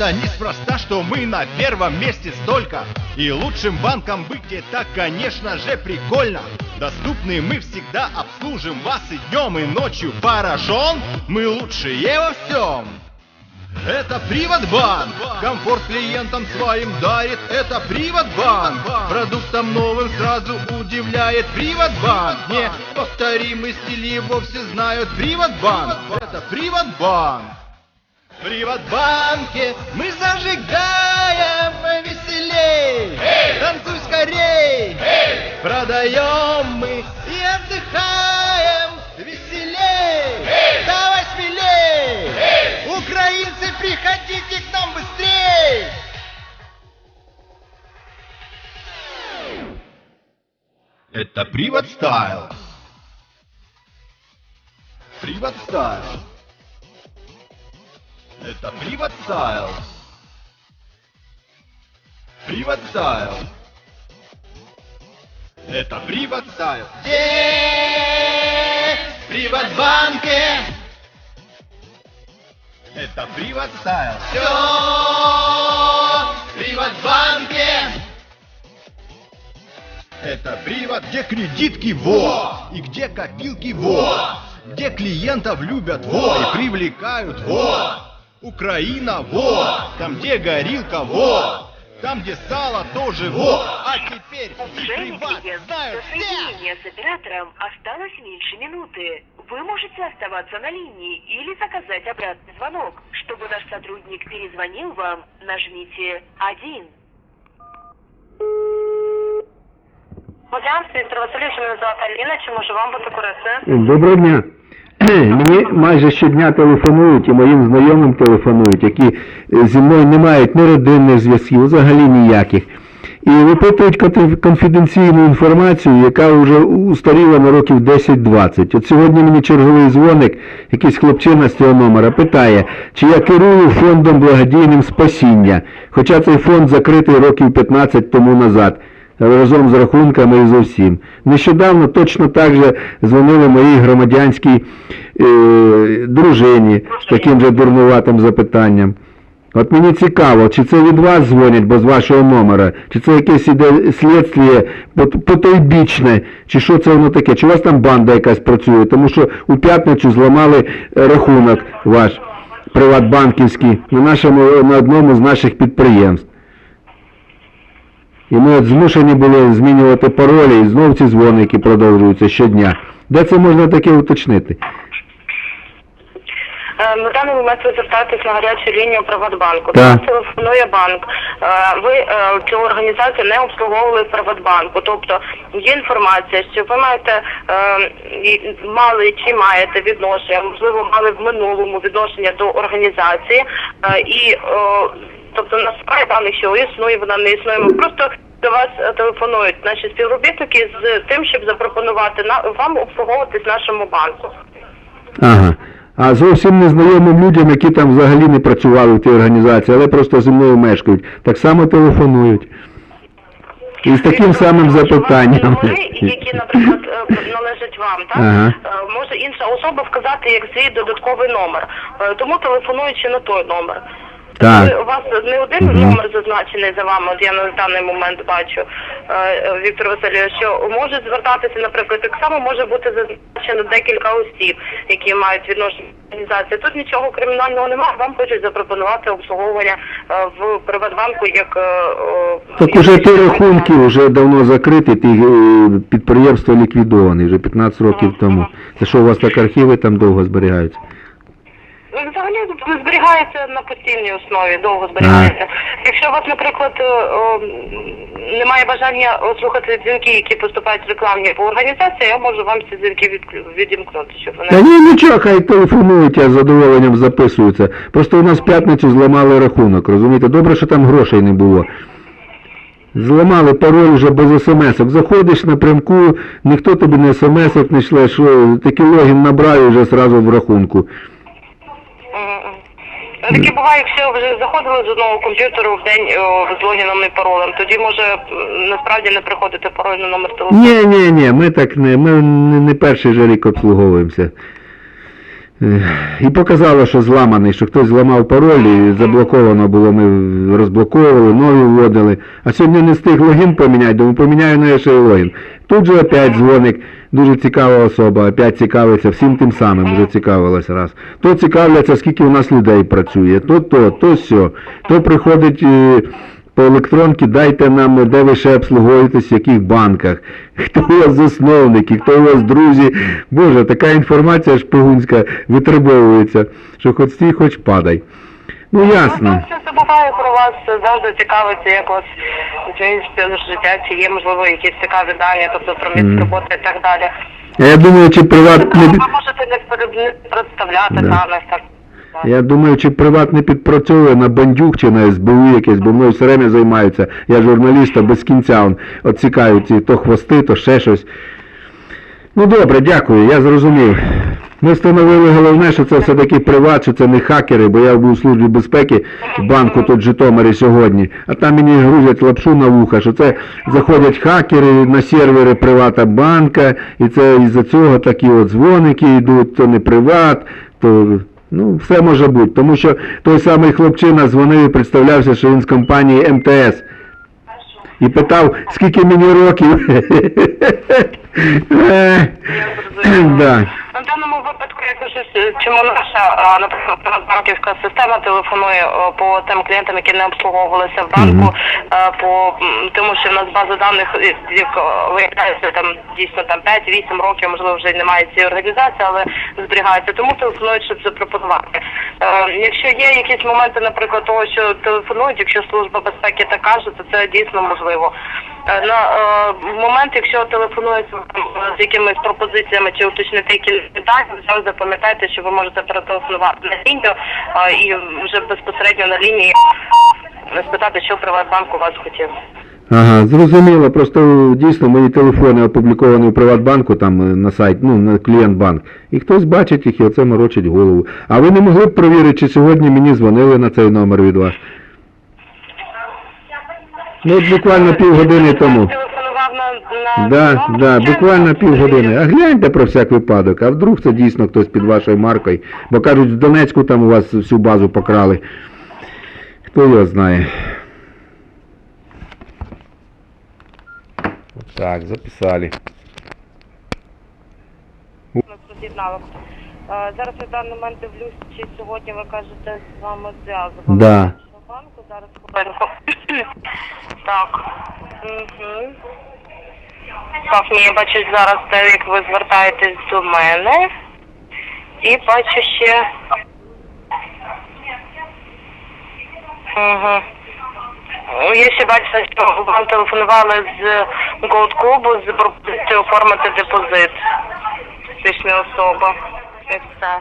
Это неспроста, что мы на первом месте столько. И лучшим банком быть это, конечно же, прикольно. Доступны мы всегда, обслужим вас и днем, и ночью. Поражен, мы лучшие во всем. Это Приватбанк! Комфорт клиентам своим дарит Это Приватбанк! Продуктом новым сразу удивляет Приватбанк! Неповторимый стиль его все знают Приватбанк! Это Приватбанк! В Приватбанке мы зажигаем веселей! Танцуй скорей! Продаем мы и отдыхаем веселей! Давай смелей! Украинцы, приходите к нам быстрей! Это Приват Стайл. Приват Стайл. Это Приват Стайл. Приват Стайл. Это Приват Стайл. Где? В Приватбанке. Это Приват Стайл. Все Приватбанке. Это приват, где кредитки во, и где копилки во, где клиентов любят во и привлекают во. Украина во, там где горилка во, там где сало тоже во, а теперь приват клиент, знают все. соединения с оператором осталось меньше минуты. Вы можете оставаться на линии или заказать обратный звонок. Чтобы наш сотрудник перезвонил вам, нажмите 1. Водянськ, Віктор Васильович, мене звати Аліна, чи можу вам корисною? Доброго дня. Мені майже щодня телефонують і моїм знайомим телефонують, які е, зі мною не мають ні родинних зв'язків, взагалі ніяких. І випитують конфіденційну інформацію, яка вже устаріла на років 10-20. От сьогодні мені черговий дзвоник, якийсь хлопчина з цього номера, питає, чи я керую фондом благодійним спасіння, хоча цей фонд закритий років 15 тому назад разом з рахунками і з усім. Нещодавно точно так же дзвонили моїй громадянській е, дружині з таким же дурнуватим запитанням. От мені цікаво, чи це від вас дзвонять, бо з вашого номера, чи це якесь іде слідство пот- потойбічне, чи що це воно таке, чи у вас там банда якась працює, тому що у п'ятницю зламали рахунок ваш приватбанківський на нашому на одному з наших підприємств. І ми от змушені були змінювати паролі, і знов ці дзвоники продовжуються щодня. Де це можна таке уточнити? Е, На даний момент ви звертаєтесь на гарячу лінію Приватбанку. Так. Там телефонує банк. Е, Ви е, цю організацію не обслуговували в Приватбанку. Тобто є інформація, що ви маєте е, і мали чи маєте відношення, можливо, мали в минулому відношення до організації. Е, І е, тобто насправді даних, що існує, вона не існує. Ми просто до вас е, телефонують наші співробітники з тим, щоб запропонувати вам обслуговуватись нашому банку. Ага. А зовсім незнайомим людям, які там взагалі не працювали в тій організації, але просто зі мною мешкають, так само телефонують. І з таким самим запитанням. Вони, які, наприклад, е, належать вам, так? Ага. Е, Може інша особа вказати як свій додатковий номер. Тому телефонуючи на той номер. Так. Ви- У вас не один Мгм. номер зазначений за вами, от я на даний момент бачу, е, е, Віктор Васильович, що можуть звертатися, наприклад, так само може бути зазначено декілька осіб, які мають відношення до організації. Тут нічого кримінального немає, вам хочуть запропонувати обслуговування е, в Приватбанку як... е, Так уже ті рахунки вже давно закриті, ті е, підприємства ліквідовані, вже 15 років тому. Це що у вас так архіви там довго зберігаються? Взагалі зберігається на постійній основі, довго зберігається. Якщо у вас, наприклад, е, о, немає бажання слухати дзвінки, які поступають рекламні по організації, я можу вам ці дзвінки відклю- відімкнути, щоб вони Та ні, нічого, хай телефонують, я з задоволенням записуються. Просто у нас в п'ятницю зламали рахунок, розумієте? Добре, що там грошей не було. Зламали пароль вже без смс-ок. Заходиш напрямку, ніхто тобі не смс-ок не шле, що такий логін набрав і вже зразу в рахунку. Таке буває, якщо вже заходили з одного комп'ютеру в день о, з логіном і паролем, тоді може насправді не приходити пароль на номер телефону. Ні, ні, ні, ми так не, ми не, не перший же рік обслуговуємося. І показало, що зламаний, що хтось зламав пароль і заблоковано було, ми розблоковували, нові вводили. А сьогодні не встиг логін поміняти, думаю, поміняю на ще й логін. Тут же опять дзвоник, дуже цікава особа, опять цікавиться, всім тим самим вже цікавилась раз. То цікавляться, скільки у нас людей працює, то то, то сьо. То приходить е, по електронці, дайте нам, де ви ще обслуговуєтесь, в яких банках, хто у вас засновники, хто у вас друзі. Боже, така інформація шпигунська витребовується, що хоч стій, хоч падай. Ну ясно. Забуваю про вас, завжди цікавиться, як у вас змінюється життя, чи є, можливо, якісь цікаві дані, тобто про місце роботи і так далі. Я думаю, чи приват не Ви можете не представляти Да. даних, так. я думаю, чи приват не підпрацьовує на бандюк чи на СБУ якесь, бо мною все время займаються. Я журналіст, а без кінця он оцікаю ці то хвости, то ще щось. Ну добре, дякую, я зрозумів. Ми встановили головне, що це все-таки приват, що це не хакери, бо я був у службі безпеки в банку тут в Житомирі сьогодні, а там мені грузять лапшу на вуха, що це заходять хакери на сервери привата банка, і це із-за цього такі от дзвоники йдуть, то не приват, то ну все може бути. Тому що той самий хлопчина дзвонив і представлявся, що він з компанії МТС. І питав, скільки мені років. Е, да. На даному я кажу, чому наша, наприклад, банківська система телефонує по тим клієнтам, які не обслуговувалися в банку, по тому, що в нас база даних як виявляється там дійсно там 5-8 років, можливо, вже немає цієї організації, але зберігається. Тому телефонують, щоб запропонувати. Е, якщо є якісь моменти, наприклад, того, що телефонують, якщо служба безпеки так каже, то це дійсно можливо. Е, На е, момент, якщо телефонують е, з якимись пропозиціями чи уточнити якісь питання, завжди пам'ятайте, що ви можете перетелефонувати на лінію і вже безпосередньо на лінії спитати, що Приватбанк у вас хотів. Ага, зрозуміло. Просто дійсно мої телефони опубліковані в Приватбанку, там на сайт, ну, на клієнтбанк. І хтось бачить їх і оце морочить голову. А ви не могли б провірити, чи сьогодні мені дзвонили на цей номер від вас? Ну, от буквально півгодини тому. Телефонував на, на Да, да, буквально півгодини. А гляньте про всяк випадок, а вдруг це дійсно хтось під вашою маркою. Бо кажуть, в Донецьку там у вас всю базу покрали. Хто його знає. Так, записали. Е, Зараз я в даний момент дивлюсь, чи сьогодні ви кажете з вами зв'язок. Да. Банку зараз хвилинку. так. Угу. Так, ні, я бачу зараз те, як ви звертаєтесь до мене. І бачу ще. Угу. Я ще бачила, що вам телефонували з Gold клубу з пропозицією оформити депозит фізичної особи. І все.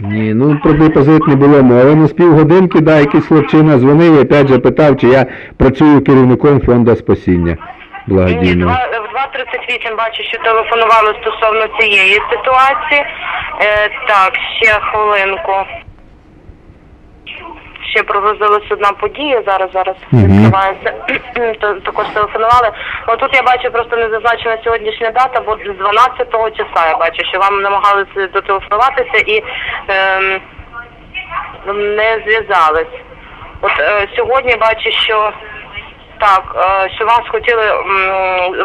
Ні, ну про депозит не було мови. Ну з півгодинки, да, якийсь хлопчина дзвонив і опять же питав, чи я працюю керівником фонду спасіння Ні, в 2.38 бачу, що телефонували стосовно цієї ситуації. Е, так, ще хвилинку. Ще прогрузилась одна подія, зараз зараз відкривається. То- Також телефонували. Отут я бачу просто не зазначена сьогоднішня дата, бо з 12 числа я бачу, що вам намагалися дотелефонуватися і ем, не зв'язались. От е, сьогодні бачу, що так, е, що вас хотіли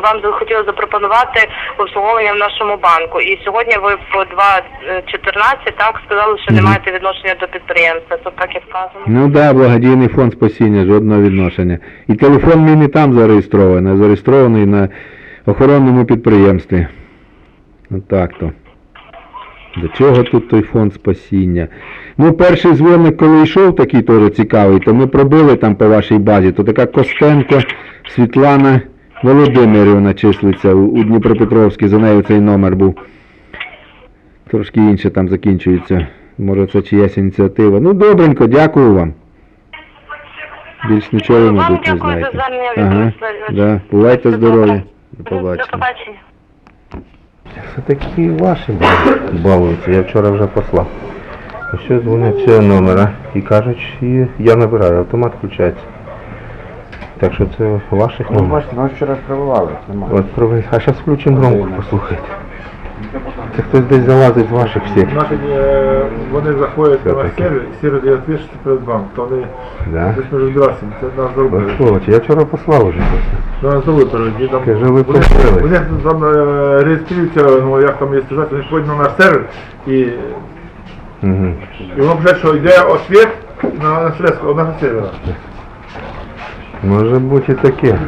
вам захотіли запропонувати обслуговування в нашому банку. І сьогодні ви в 2.14 так сказали, що не маєте відношення до підприємства. Тут так і вказано. Ну да, благодійний фонд спасіння, жодного відношення. І телефон мій не там зареєстрований, а зареєстрований на охоронному підприємстві. Отак то. До чого тут той фонд спасіння? Ну, перший дзвоник, коли йшов, такий теж цікавий, то ми пробили там по вашій базі, то така Костенко Світлана Володимирівна числиться у, у Дніпропетровській, за нею цей номер був. Трошки інше там закінчується. Може це чиясь ініціатива. Ну, добренько, дякую вам. Більш нічого, мабуть, не дякую за знаєте. звернення Ага, да. Бувайте здорові. До До побачення. Це такі ваші балуються, я вчора вже послав. А що дзвонять цього номера і кажуть, і я набираю, автомат включається. Так що це ваших Ну, номер. бачите, нас вчора ж прививали, немає. От. А зараз включимо громко, послухайте. Це хтось десь залазить з ваших всіх. Значить, е, вони заходять на наш Все-таки. сервер, і сервер дає відповідь, що це То вони Да? десь між здрасті, це нас зробили. Сволочі, я вчора послав уже просто. Нас зробили переводі. Там, Каже, ви вони, вони там е, реєструються, ну як там є сказати, вони ходять на наш сервер і, Угу. і воно пише, що йде ответ на наш сервер. Може бути і таке.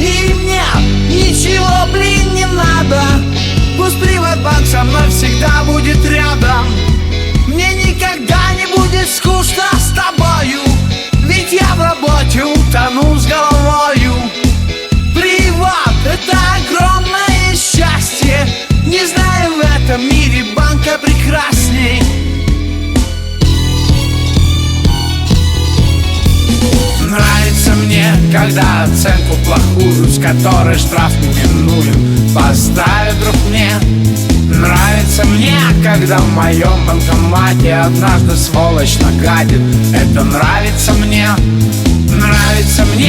И мне ничего, блин, всегда будет рядом. Мне никогда не будет скучно с тобою Ведь я в работе утону с головою. Приват — это огромное счастье Не знаю в этом мире банка прекрасней. Нравится мне, когда оценку плохую, с которой штраф неминуем, поставит друг мне. Нравится мне, когда в моем банкомате однажды сволочь нагадит. Это нравится мне, нравится мне.